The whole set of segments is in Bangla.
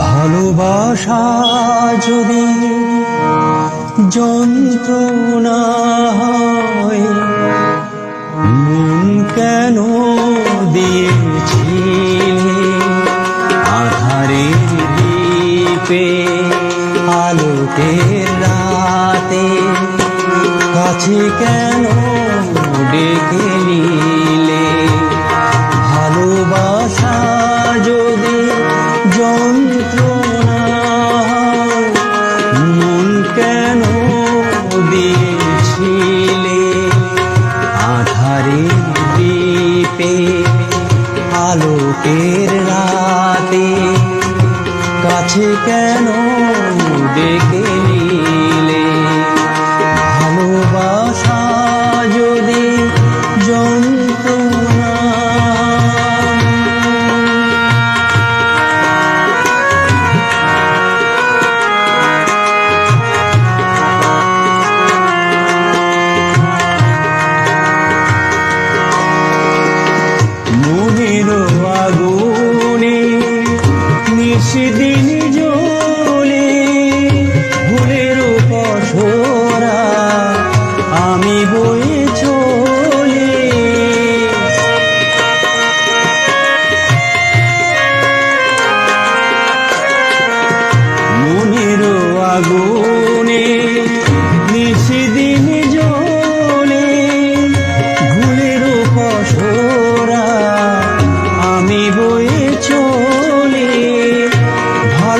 ভালোবাসা যদি যন্ত্রণা হয়, মন কেন দিয়েছিলে? আধারে দ্বীপে, আলোকের রাতে, কাছে কেন ডেকে নিলে? আলোকের রাতে কাছে কেন নিষদিন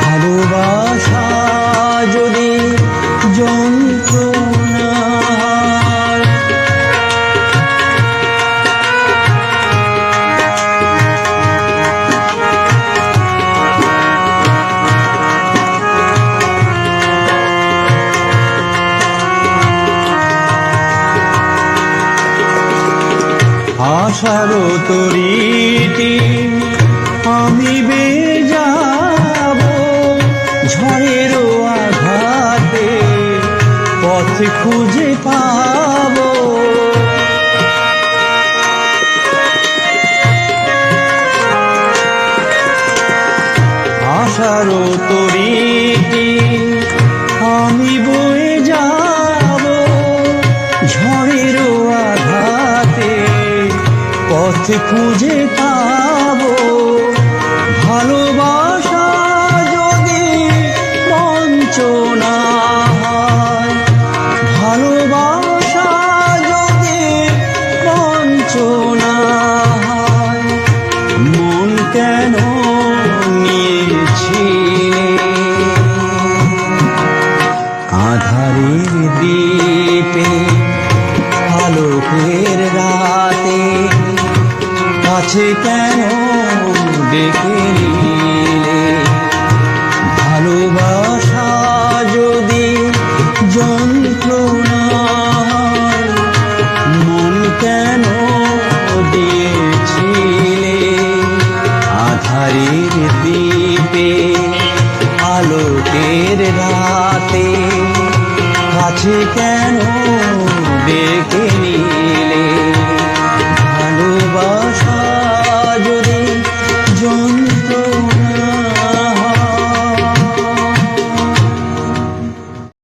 ভালোবাসা যদি যন্ত্রণা আশার তরিটি আমি বেজাব ঝড়ের আঘাতে পথ খুঁজে পাবো। আশার তরিটি আমি বয়ে যাব ঝড়ের আঘাতে পথ খুঁজে পাবো আলোকের রাতে কাছে কেন ডেকে ভালোবাসা যদি যন্ত্রণা মন কেন দিয়েছিলে? আধারের দ্বীপে আলোকের রাতে কাছে কেন ডেকে